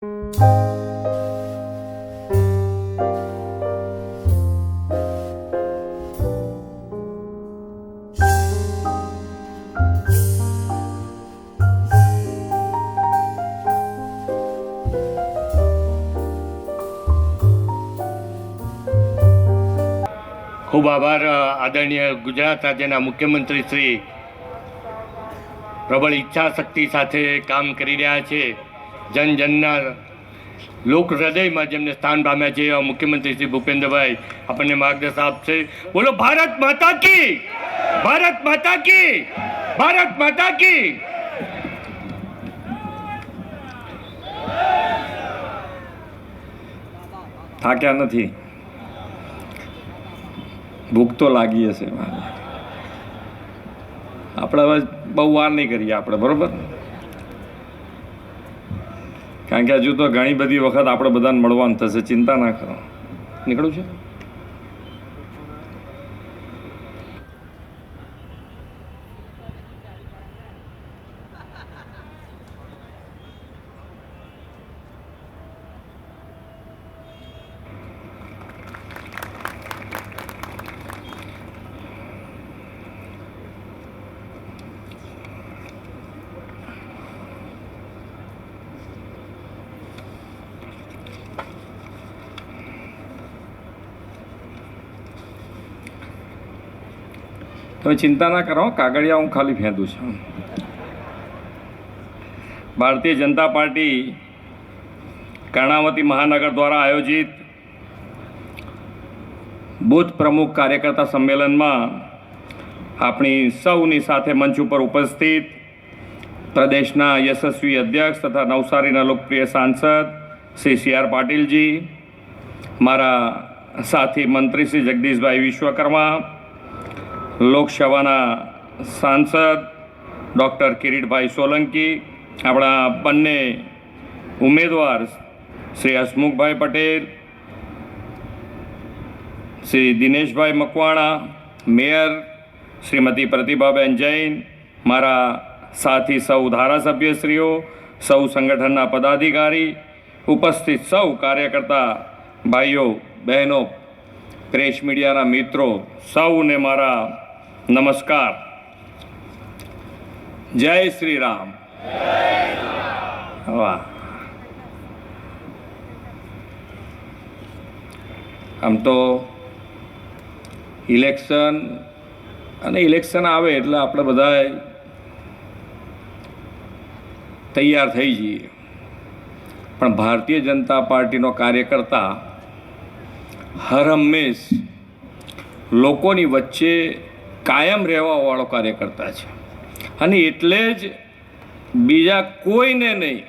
ખૂબ આભાર આદરણીય ગુજરાત રાજ્યના મુખ્યમંત્રી શ્રી પ્રબળ ઈચ્છા શક્તિ સાથે કામ કરી રહ્યા છે. જન જનના લોક હૃદયમાં જેમને સ્થાન પામ્યા છે, એવા મુખ્યમંત્રી શ્રી ભૂપેન્દ્રભાઈ આપણને માર્ગદર્શન આપશે. બોલો, ભારત માતા કી! ભારત માતા કી! ભારત માતા કી! થાક્યા નથી. ભૂખ તો લાગી હશે આપણે હવે બહુ વાર નહીં કરીએ આપણે, બરોબર? કારણ કે હજુ તો ઘણી બધી વખત આપણે બધાને મળવાનું થશે, ચિંતા ના કરો. નીકળું છે? તમે ચિંતા ના કરો, કાગળિયા હું ખાલી ફેંદું છું. ભારતીય જનતા પાર્ટી કર્ણાવતી મહાનગર દ્વારા આયોજિત બૂથ પ્રમુખ કાર્યકર્તા સંમેલનમાં આપણી સૌની સાથે મંચ ઉપર ઉપસ્થિત પ્રદેશના યશસ્વી અધ્યક્ષ તથા નવસારીના લોકપ્રિય સાંસદ શ્રી સી આર પાટીલજી, મારા સાથી મંત્રી શ્રી જગદીશભાઈ વિશ્વકર્મા લોકસભાના સાંસદ ડૉક્ટર કિરીટભાઈ સોલંકી, આપણા બંને ઉમેદવાર શ્રી હસમુખભાઈ પટેલ, શ્રી દિનેશભાઈ મકવાણા, મેયર શ્રીમતી પ્રતિભાબેન જૈન, મારા સાથી સૌ ધારાસભ્યશ્રીઓ, સૌ સંગઠનના પદાધિકારી, ઉપસ્થિત સૌ કાર્યકર્તા, ભાઈઓ, બહેનો, પ્રેસ મીડિયાના મિત્રો, સૌને મારા નમસ્કાર. જય શ્રી રામ વાહ. આમ તો ઇલેક્શન અને ઇલેક્શન આવે એટલે આપણે બધા તૈયાર થઈ જઈએ. પણ ભારતીય જનતા પાર્ટીનો કાર્યકર્તા હર હંમેશ લોકોની વચ્ચે કાયમ રહેવાવાળો કાર્યકર્તા છે. અને એટલે જ બીજા કોઈને નહીં,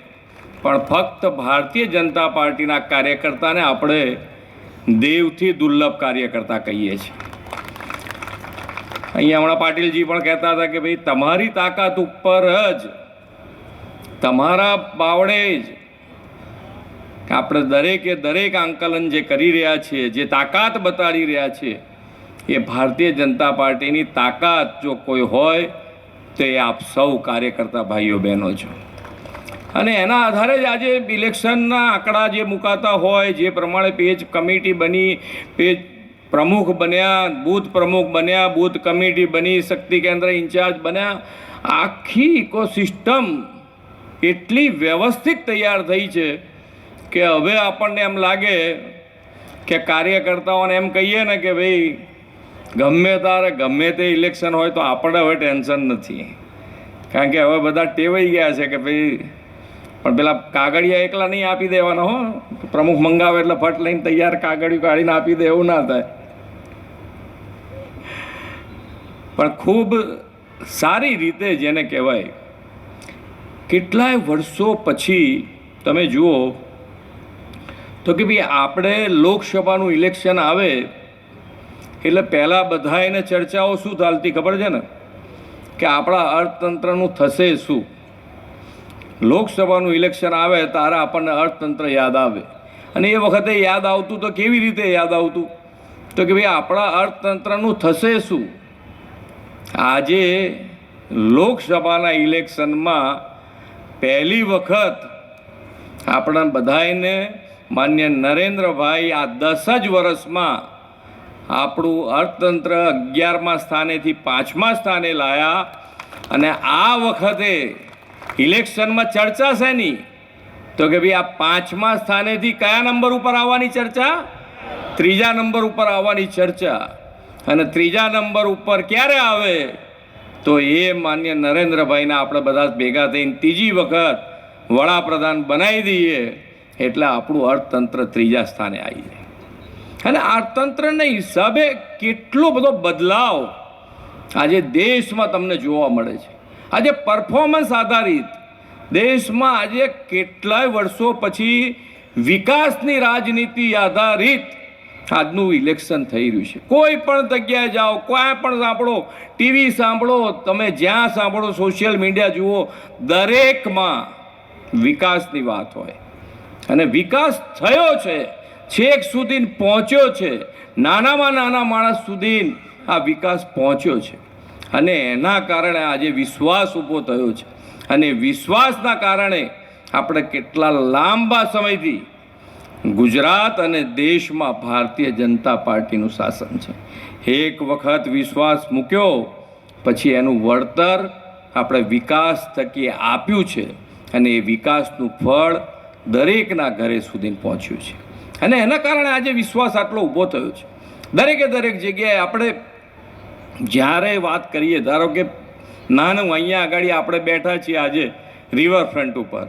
પણ ફક્ત ભારતીય જનતા પાર્ટીના કાર્યકર્તાને આપણે દેવથી દુર્લભ કાર્યકર્તા કહીએ છીએ. અહીંયા હમણાં પાટીલજી પણ કહેતા હતા કે ભાઈ, તમારી તાકાત ઉપર જ, તમારા બાવડે જ આપણે દરેકે દરેક આંકલન જે કરી રહ્યા છીએ, જે તાકાત બતાડી રહ્યા છીએ એ ભારતીય જનતા પાર્ટીની તાકાત જો કોઈ હોય, તો એ આપ સૌ કાર્યકર્તા ભાઈઓ બહેનો છો. અને એના આધારે જ આજે ઇલેક્શનના આંકડા જે મુકાતા હોય, જે પ્રમાણે પેજ કમિટી બની, પેજ પ્રમુખ બન્યા, બૂથ પ્રમુખ બન્યા, બૂથ કમિટી બની, શક્તિ કેન્દ્ર ઇન્ચાર્જ બન્યા, આખી ઇકોસિસ્ટમ એટલી વ્યવસ્થિત તૈયાર થઈ છે કે હવે આપણને એમ લાગે કે કાર્યકર્તાઓને એમ કહીએ ને કે ભાઈ ગમે તારે, ગમે તે ઇલેક્શન હોય તો આપણે હવે ટેન્શન નથી. કારણ કે હવે બધા ટેવાઈ ગયા છે કે ભાઈ, પણ પેલા કાગળિયા એકલા નહીં આપી દેવાના હો. પ્રમુખ મંગાવે એટલે ફટ લઈને તૈયાર કાગળિયું કાઢીને આપી દે એવું ના થાય. પણ ખૂબ સારી રીતે જેને કહેવાય, કેટલાય વર્ષો પછી તમે જુઓ તો કે ભાઈ આપણે લોકસભાનું ઇલેક્શન આવે એટલે પહેલાં બધા એને ચર્ચાઓ શું ચાલતી ખબર છે ને? કે આપણા અર્થતંત્રનું થશે શું? લોકસભાનું ઇલેક્શન આવે ત્યારે આપણને અર્થતંત્ર યાદ આવે. અને એ વખતે યાદ આવતું તો કેવી રીતે યાદ આવતું? તો કે ભાઈ, આપણા અર્થતંત્રનું થશે શું? આજે લોકસભાના ઇલેક્શનમાં પહેલી વખત આપણા બધાને માન્ય નરેન્દ્રભાઈ આ દસ જ વર્ષમાં આપણું અર્થતંત્ર અગિયારમા સ્થાનેથી પાંચમા સ્થાને લાયા અને આ વખતે ઇલેક્શનમાં ચર્ચા છે નહીં. તો કે ભાઈ આ પાંચમા સ્થાનેથી કયા નંબર ઉપર આવવાની ચર્ચા? ત્રીજા નંબર ઉપર આવવાની ચર્ચા. અને ત્રીજા નંબર ઉપર ક્યારે આવે? તો એ માન્ય નરેન્દ્રભાઈને આપણે બધા ભેગા થઈને ત્રીજી વખત વડાપ્રધાન બનાવી દઈએ એટલે આપણું અર્થતંત્ર ત્રીજા સ્થાને આવી જાય. અને આ અર્થતંત્રના હિસાબે કેટલો બધો બદલાવ આજે દેશમાં તમને જોવા મળે છે. આજે પરફોર્મન્સ આધારિત દેશમાં આજે કેટલાય વર્ષો પછી વિકાસની રાજનીતિ આધારિત આજનું ઇલેક્શન થઈ રહ્યું છે. કોઈ પણ જગ્યાએ જાઓ, કોઈ પણ સાંભળો ટીવી સાંભળો, તમે જ્યાં સાંભળો સોશિયલ મીડિયા જુઓ, દરેકમાં વિકાસની વાત હોય. અને વિકાસ થયો છે. છેક સુધી પહોંચ્યો છે. નાનામાં નાના માણસ સુધી આ વિકાસ પહોંચ્યો છે. અને એના કારણે આજે વિશ્વાસ ઊભો થયો છે. અને વિશ્વાસના કારણે આપણે કેટલા લાંબા સમયથી ગુજરાત અને દેશમાં ભારતીય જનતા પાર્ટીનું શાસન છે. એક વખત વિશ્વાસ મૂક્યો, પછી એનું વળતર આપણે વિકાસ થકી આપ્યું છે. અને એ વિકાસનું ફળ દરેકના ઘરે સુધી પહોંચ્યું છે. અને એના કારણે આજે વિશ્વાસ આટલો ઊભો થયો છે. દરેકે દરેક જગ્યાએ આપણે જ્યારે વાત કરીએ, ધારો કે નાનું અહીંયા આગળ આપણે બેઠા છીએ આજે રિવરફ્રન્ટ ઉપર.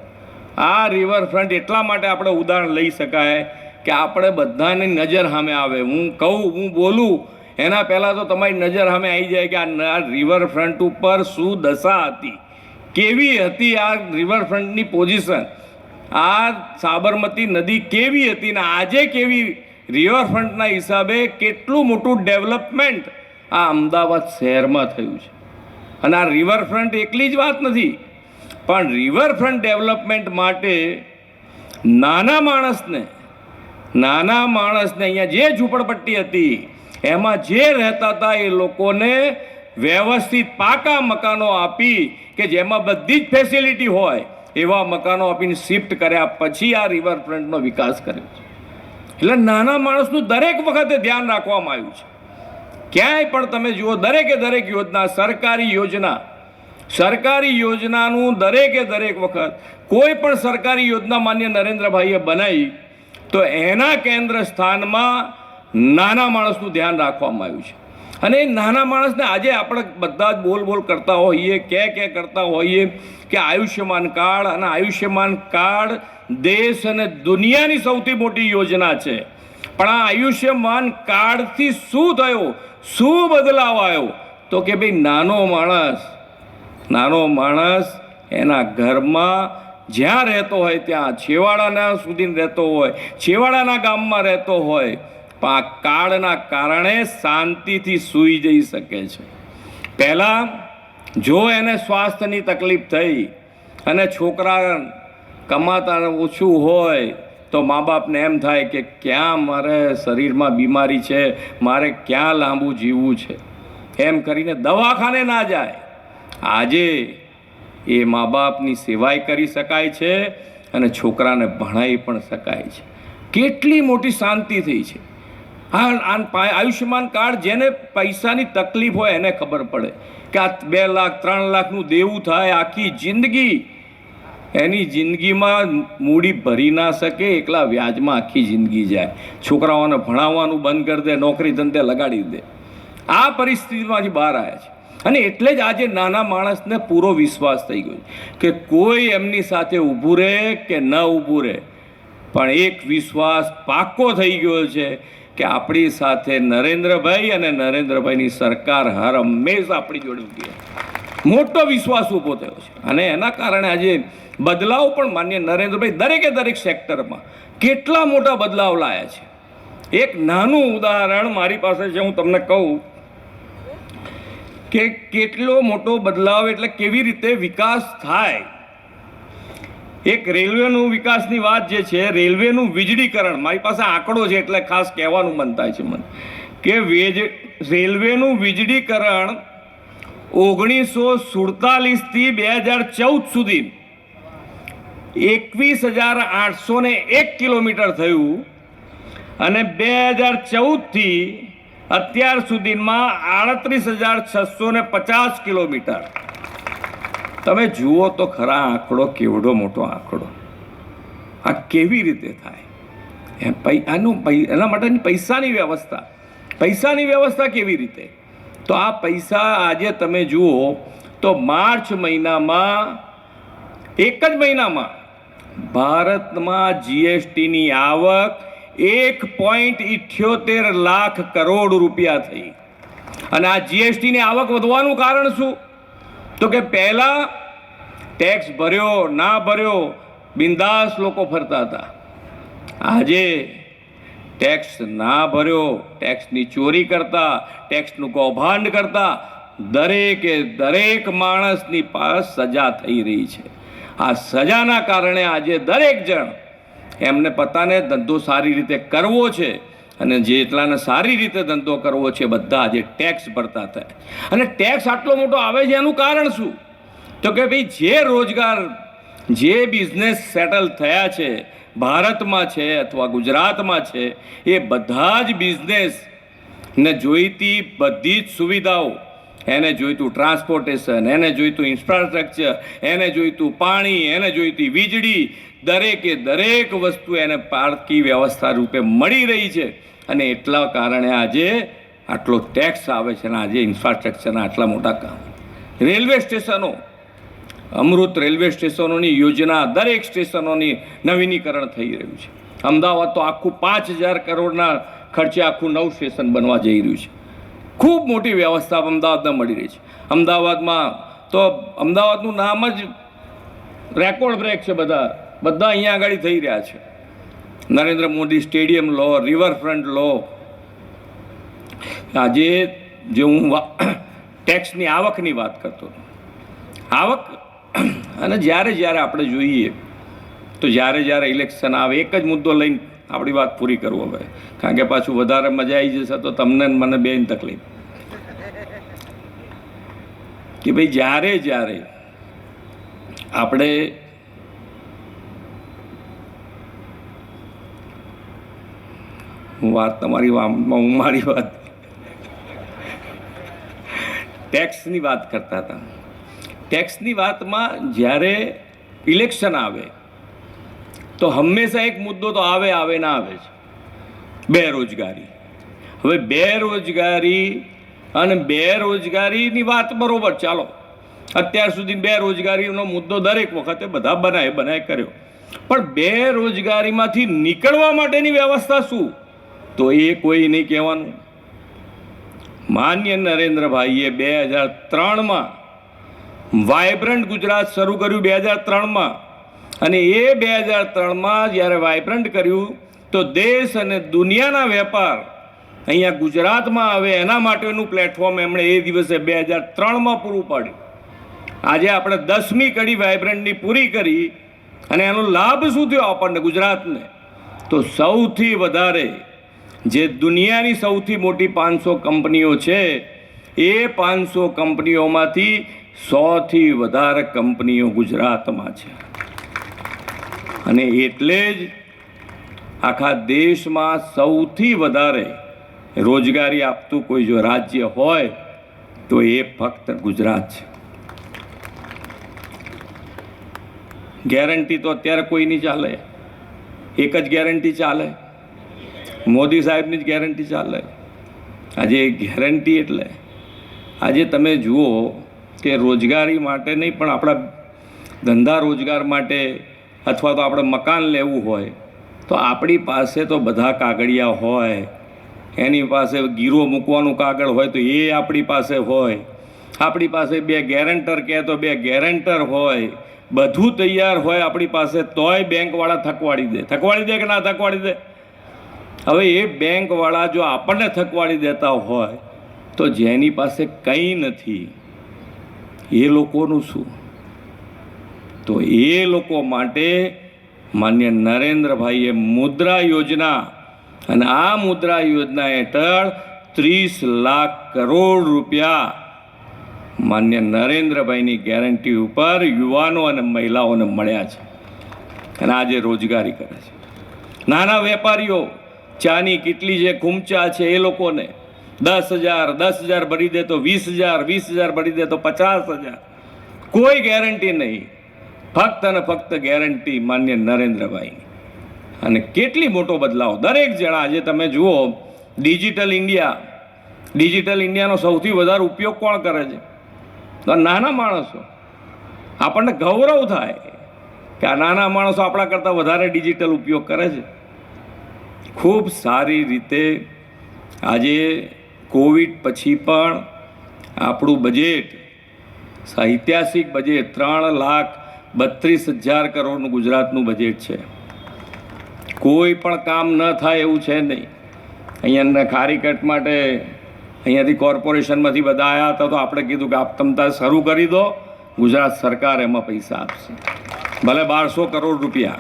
આ રિવરફ્રન્ટ એટલા માટે આપણે ઉદાહરણ લઈ શકાય કે આપણે બધાની નજર સામે આવે. હું કહું, હું બોલું, એના પહેલાં તો તમારી નજર સામે આવી જાય કે આ રિવરફ્રન્ટ ઉપર શું દશા હતી? કેવી હતી આ રિવરફ્રન્ટની પોઝિશન આ સાબરમતી નદી કેવી હતી ને આજે કેવી રિવરફ્રન્ટના હિસાબે કેટલું મોટું ડેવલપમેન્ટ આ અમદાવાદ શહેરમાં થયું છે. અને આ રિવરફ્રન્ટ એકલી જ વાત નથી, પણ રિવરફ્રન્ટ ડેવલપમેન્ટ માટે નાના માણસને નાના માણસને અહીંયા જે ઝૂંપડપટ્ટી હતી, એમાં જે રહેતા હતા એ લોકોને વ્યવસ્થિત પાકા મકાનો આપી કે જેમાં બધી જ ફેસિલિટી હોય એવા મકાનો આપીને શિફ્ટ કર્યા પછી આ રિવરફ્રન્ટનો વિકાસ કર્યો છે. એટલે નાના માણસનું દરેક વખતે ધ્યાન રાખવામાં આવ્યું છે. ક્યાંય પણ તમે જુઓ, દરેકે દરેક યોજના, સરકારી યોજના, સરકારી યોજનાનું દરેકે દરેક વખત કોઈ પણ સરકારી યોજના માન્ય નરેન્દ્રભાઈએ બનાવી, તો એના કેન્દ્ર સ્થાનમાં નાના માણસનું ધ્યાન રાખવામાં આવ્યું છે. અને નાના માણસને આજે આપણે બધા જ બોલ બોલ કરતા હોઈએ, કે કે કરતા હોઈએ કે આયુષ્યમાન કાર્ડ, અને આયુષ્યમાન કાર્ડ દેશ અને દુનિયાની સૌથી મોટી યોજના છે. પણ આ આયુષ્યમાન કાર્ડથી શું થયો? શું બદલાવ આવ્યો? તો કે ભાઈ નાનો માણસ નાનો માણસ એના ઘરમાં જ્યાં રહેતો હોય ત્યાં, છેવાડાના સુધી રહેતો હોય, છેવાડાના ગામમાં રહેતો હોય પણ કાળના કારણે શાંતિથી સૂઈ જઈ શકે છે. પહેલાં, જો એને સ્વાસ્થ્યની તકલીફ થઈ અને છોકરા કમાતા ઓછું હોય, તો મા બાપને એમ થાય કે ક્યાં મારે શરીરમાં બીમારી છે, મારે ક્યાં લાંબુ જીવવું છે. એમ કરીને દવાખાને ના જાય. આજે એ મા બાપની સેવાય કરી શકાય છે અને છોકરાને ભણાવી પણ શકાય છે. કેટલી મોટી શાંતિ થઈ છે. આ આયુષ્યમાન કાર્ડ જેને પૈસાની તકલીફ હોય એને ખબર પડે કે આ બે લાખ, ત્રણ લાખનું દેવું થાય, આખી જિંદગી એની જિંદગીમાં મૂડી ભરી ના શકે, એકલા વ્યાજમાં આખી જિંદગી જાય. છોકરાઓને ભણાવવાનું બંધ કરી દે, નોકરી ધંધે લગાડી દે. આ પરિસ્થિતિમાંથી બહાર આવ્યા છે. અને એટલે જ આજે નાના માણસને પૂરો વિશ્વાસ થઈ ગયો કે કોઈ એમની સાથે ઊભું રહે કે ન ઊભું રહે. પણ એક વિશ્વાસ પાક્કો થઈ ગયો છે કે આપણી સાથે નરેન્દ્રભાઈ અને નરેન્દ્રભાઈની સરકાર હર હંમેશ આપણી જોડે ઊભી મોટો વિશ્વાસ ઊભો થયો છે. અને એના કારણે આજે બદલાવ પણ માન્ય નરેન્દ્રભાઈ દરેકે દરેક સેક્ટરમાં કેટલા મોટા બદલાવ લાયા છે. એક નાનું ઉદાહરણ મારી પાસે છે, હું તમને કહું કે કેટલો મોટો બદલાવ એટલે કેવી રીતે વિકાસ થાય એક રેલવેનું વિકાસની વાત જે છે, રેલવેનું વીજળીકરણ, મારી પાસે આંકડો છે એટલે ખાસ કહેવાનું મન થાય છે મને, કે વેજ, રેલવેનું વીજળીકરણ ઓગણીસો સુડતાલીસથી બે હજાર ચૌદ સુધી એકવીસ હજાર આઠસો ને એક કિલોમીટર થયું અને બે હજાર ચૌદથી અત્યાર સુધીમાં આડત્રીસ હજાર છસો ને પચાસ કિલોમીટર. તમે જુઓ તો ખરા આંકડો કેવડો મોટો આંકડો. આ કેવી રીતે થાય? એ આનું એના માટેની પૈસાની વ્યવસ્થા. પૈસાની વ્યવસ્થા કેવી રીતે? તો આ પૈસા આજે તમે જુઓ તો માર્ચ મહિનામાં, એક જ મહિનામાં ભારતમાં જીએસટીની આવક એક પોઈન્ટ ઇઠ્યોતેર લાખ કરોડ રૂપિયા થઈ. અને આ જીએસટીની આવક વધવાનું કારણ શું? તો કે પહેલાં ટેક્સ ભર્યો, ના ભર્યો, બિંદાસ લોકો ફરતા હતા. આજે ટેક્સ ના ભર્યો ટેક્સની ચોરી કરતા ટેક્સનું કૌભાંડ કરતા, દરેકે દરેક માણસની પાસ સજા થઈ રહી છે. આ સજાના કારણે આજે દરેક જણ એમને પોતાને ધંધો સારી રીતે કરવો છે. અને જે એટલાને સારી રીતે ધંધો કરવો છે બધા જે ટેક્સ ભરતા થાય. અને ટેક્સ આટલો મોટો આવે છે એનું કારણ શું? તો કે ભાઈ, જે રોજગાર, જે બિઝનેસ સેટલ થયા છે, ભારતમાં છે અથવા ગુજરાતમાં છે, એ બધા જ બિઝનેસ ને જોઈતી બધી જ સુવિધાઓ, એને જોઈતું ટ્રાન્સપોર્ટેશન એને જોઈતું ઇન્ફ્રાસ્ટ્રક્ચર એને જોઈતું પાણી, એને જોઈતી વીજળી, દરેકે દરેક વસ્તુ એને પારકી વ્યવસ્થા રૂપે મળી રહી છે. અને એટલા કારણે આજે આટલો ટેક્સ આવે છે અને આજે ઇન્ફ્રાસ્ટ્રક્ચરના આટલા મોટા કામ. રેલવે સ્ટેશનો, અમૃત રેલવે સ્ટેશનોની યોજના, દરેક સ્ટેશનોની નવીનીકરણ થઈ રહ્યું છે. અમદાવાદ તો આખું પાંચ હજાર કરોડના ખર્ચે આખું નવું સ્ટેશન બનવા જઈ રહ્યું છે. ખૂબ મોટી વ્યવસ્થા અમદાવાદમાં મળી રહી છે. અમદાવાદમાં તો અમદાવાદનું નામ જ રેકોર્ડ બ્રેક છે બધા. બધા અહીંયા આગળ થઈ રહ્યા છે. નરેન્દ્ર મોદી સ્ટેડિયમ લો રિવરફ્રન્ટ લો. આજે જે હું ટેક્સની આવકની વાત કરતો આવક, અને જ્યારે જ્યારે આપણે જોઈએ, તો જ્યારે જ્યારે ઇલેક્શન આવે, એક જ મુદ્દો લઈને આપણી વાત પૂરી કરવું હવે કારણ કે પાછું વધારે મજા આવી જશે તો તમને મને બેન તકલીફ. કે ભાઈ જ્યારે જ્યારે આપણે વાત તમારી હું મારી વાત ટેક્સની વાત કરતા હતા. ટેક્સની વાતમાં જ્યારે ઇલેક્શન આવે, તો હંમેશા એક મુદ્દો તો આવે આવે ના આવે છે બેરોજગારી. હવે બેરોજગારી અને બેરોજગારીની વાત બરોબર, ચાલો. અત્યાર સુધી બેરોજગારીનો મુદ્દો દરેક વખતે બધા બનાય બનાય કર્યો. પણ બેરોજગારીમાંથી નીકળવા માટેની વ્યવસ્થા શું? તો એ કોઈ નહીં કહેવાનું. માન્ય નરેન્દ્રભાઈએ બે હજાર ત્રણમાં વાયબ્રન્ટ ગુજરાત શરૂ કર્યું બે હજાર ત્રણમાં. અને એ બે હજાર ત્રણમાં જ્યારે વાયબ્રન્ટ કર્યું, તો દેશ અને દુનિયાના વેપાર અહીંયા ગુજરાતમાં આવે એના માટેનું પ્લેટફોર્મ એમણે એ દિવસે બે હજાર ત્રણમાં પૂરું પાડ્યું. આજે આપણે દસમી કડી વાયબ્રન્ટની પૂરી કરી અને એનો લાભ શું થયો આપણને ગુજરાતને? તો સૌથી વધારે જે દુનિયાની સૌથી મોટી પાંચસો કંપનીઓ છે, એ પાંચસો કંપનીઓમાંથી સોથી વધારે કંપનીઓ ગુજરાતમાં છે. અને એટલે જ આખા દેશમાં સૌથી વધારે રોજગારી આપતું કોઈ જો રાજ્ય હોય, તો એ ફક્ત ગુજરાત છે. ગેરંટી તો અત્યારે કોઈ નહીં ચાલે. એક જ ગેરંટી ચાલે. મોદી સાહેબની જ ગેરંટી ચાલે. આજે ગેરંટી એટલે, આજે તમે જુઓ કે રોજગારી માટે નહીં, પણ આપણા ધંધા રોજગાર માટે અથવા તો આપણે મકાન લેવું હોય, તો આપણી પાસે તો બધા કાગળિયા હોય, એની પાસે ગીરો મૂકવાનું કાગળ હોય તો એ આપણી પાસે હોય, આપણી પાસે બે ગેરંટર કહે તો બે ગેરંટર હોય, બધું તૈયાર હોય આપણી પાસે તોય બેંકવાળા થકવાડી દે. થકવાડી દે કે ના થકવાડી દે? હવે એ બેંકવાળા જો આપણને થકવાડી દેતા હોય, તો જેની પાસે કંઈ નથી, એ લોકોનું શું? તો એ લોકો માટે માન્ય નરેન્દ્રભાઈએ મુદ્રા યોજના અને આ મુદ્રા યોજના હેઠળ ત્રીસ લાખ કરોડ રૂપિયા માન્ય નરેન્દ્રભાઈની ગેરંટી ઉપર યુવાનો અને મહિલાઓને મળ્યા છે અને આજે રોજગારી કરે છે. નાના વેપારીઓ ચાની કેટલી જે ખૂમચા છે એ લોકોને દસ હજાર દસ હજાર ભરી દે તો વીસ હજાર વીસ હજાર ભરી દે તો પચાસ હજાર. કોઈ ગેરંટી નહીં. ફક્ત અને ફક્ત ગેરંટી માન્ય નરેન્દ્રભાઈની. અને કેટલી મોટો બદલાવ. દરેક જણા આજે તમે જુઓ, ડિજિટલ ઇન્ડિયા. ડિજિટલ ઇન્ડિયાનો સૌથી વધારે ઉપયોગ કોણ કરે છે? તો નાના માણસો. આપણને ગૌરવ થાય કે આ નાના માણસો આપણા કરતાં વધારે ડિજિટલ ઉપયોગ કરે છે. ખૂબ સારી રીતે આજે કોવિડ પછી પણ આપણું બજેટ ઐતિહાસિક બજેટ ત્રણ લાખ બત્રીસ હજાર કરોડનું ગુજરાતનું બજેટ છે. કોઈ પણ કામ ન થાય એવું છે નહીં. અહીંયા ખારીકટ માટે અહીંયાથી કોર્પોરેશનમાંથી બધા આવ્યા હતા તો આપણે કીધું કે આપ તમતા શરૂ કરી દો, ગુજરાત સરકાર એમાં પૈસા આપશે. ભલે બારસો કરોડ રૂપિયા.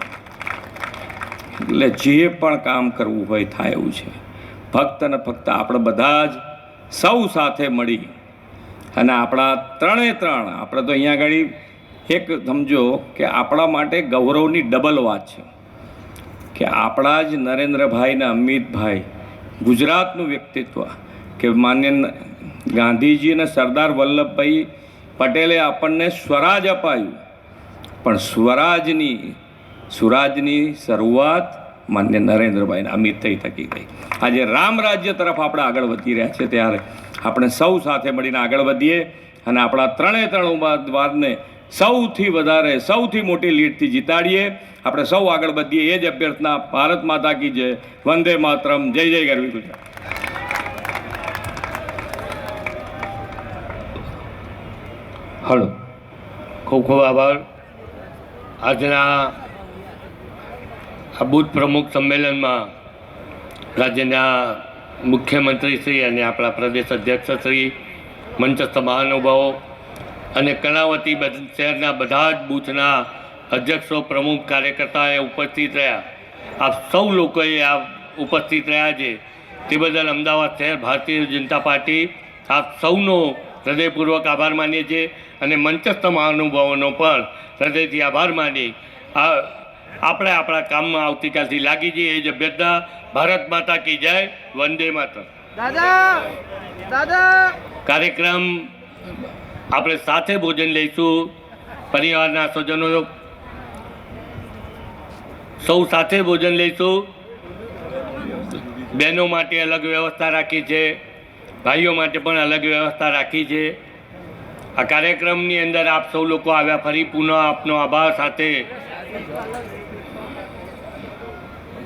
એટલે જે પણ કામ કરવું હોય થાય એવું છે. ફક્ત ને ફક્ત આપણે બધા જ સૌ સાથે મળી અને આપણા ત્રણે ત્રણ, આપણે તો અહીંયા આગળ એક સમજો કે આપણા માટે ગૌરવની ડબલ વાત છે. કે આપણા જ નરેન્દ્રભાઈ ને અમિતભાઈ ગુજરાતનું વ્યક્તિત્વ કે માન્ય ગાંધીજી અને સરદાર વલ્લભભાઈ પટેલે આપણને સ્વરાજ અપાયું. પણ સ્વરાજની સુરાજની શરૂઆત માન્ય નરેન્દ્રભાઈને અમિત થઈ થકી ગઈ. આજે રામ રાજ્ય તરફ આપણે આગળ વધી રહ્યા છે ત્યારે આપણે સૌ સાથે મળીને આગળ વધીએ અને આપણા ત્રણે ત્રણ ઉમેદવારને સૌથી વધારે, સૌથી મોટી લીડથી જીતાડીએ. આપણે સૌ આગળ વધીએ. એ જ અભ્યર્થના ભારત માતા કી જય. વંદે માતરમ. જય જય ગરવી ગુજરાત. હલો. ખૂબ ખૂબ આભાર. આજના આ પ્રમુખ સંમેલનમાં રાજ્યના મુખ્યમંત્રી શ્રી અને આપણા પ્રદેશ અધ્યક્ષ શ્રી, મંચસ્થ મહાનુભાવો અને બધ- શહેરના બધા જ બૂથના અધ્યક્ષો, પ્રમુખ કાર્યકર્તાએ ઉપસ્થિત રહ્યા. આપ સૌ લોકોએ આ ઉપસ્થિત રહ્યા છે. તે બદલ અમદાવાદ શહેર ભારતીય જનતા પાર્ટી આપ સૌનો હૃદયપૂર્વક આભાર માનીએ છીએ અને મંચસ્થ મહાનુભાવોનો પણ હૃદયથી આભાર માની આ આપણે આપણા કામમાં આવતીકાલથી લાગી જઈએ એ જ અભ્યર્થના. ભારત માતા કી જય વંદે માતા દાદા દાદા. કાર્યક્રમ આપણે સાથે ભોજન લઈશું. પરિવારના સ્વજનો સૌ સાથે ભોજન લઈશું. બહેનો માટે અલગ વ્યવસ્થા રાખી છે. ભાઈઓ માટે પણ અલગ વ્યવસ્થા રાખી છે. આ કાર્યક્રમની અંદર આપ સૌ લોકો આવ્યા. ફરી પુનઃ આપનો આભાર સાથે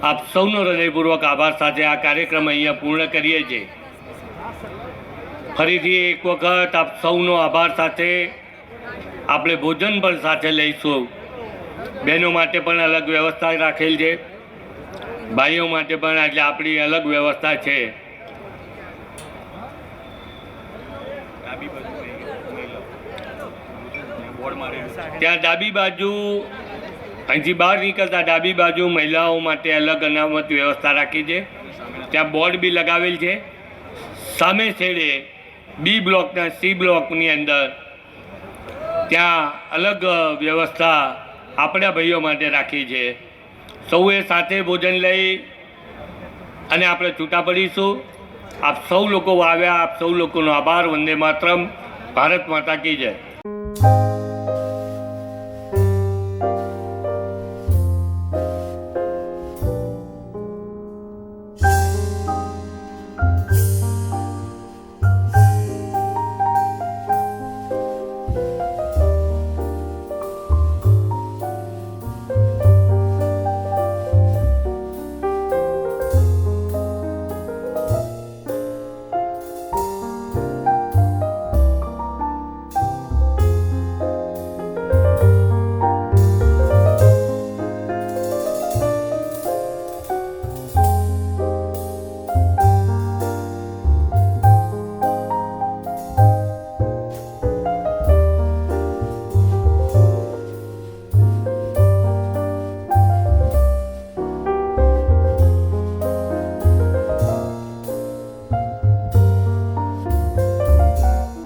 આપ સૌનો હૃદયપૂર્વક આભાર સાથે આ કાર્યક્રમ અહીંયા પૂર્ણ કરીએ છીએ. ફરીથી એક વખત આપ સૌનો આભાર સાથે આપણે ભોજન પણ સાથે લઈશું. બહેનો માટે પણ અલગ વ્યવસ્થા રાખેલ છે. ભાઈઓ માટે પણ એટલે આપણી અલગ વ્યવસ્થા છે. ત્યાં ડાબી બાજુ અહીંથી બહાર નીકળતા ડાબી બાજુ મહિલાઓ માટે અલગ અનામત વ્યવસ્થા રાખી છે. ત્યાં બોર્ડ બી લગાવેલ છે. સામે છેડે બી બ્લોકના સી બ્લોકની અંદર ત્યાં અલગ વ્યવસ્થા આપણા ભાઈઓ માટે રાખી છે. સૌએ સાથે ભોજન લઈ અને આપણે છૂટા પડીશું. આપ સૌ લોકો આવ્યા, આપ સૌ લોકોનો આભાર, વંદે માતરમ. ભારત માતા કી જય.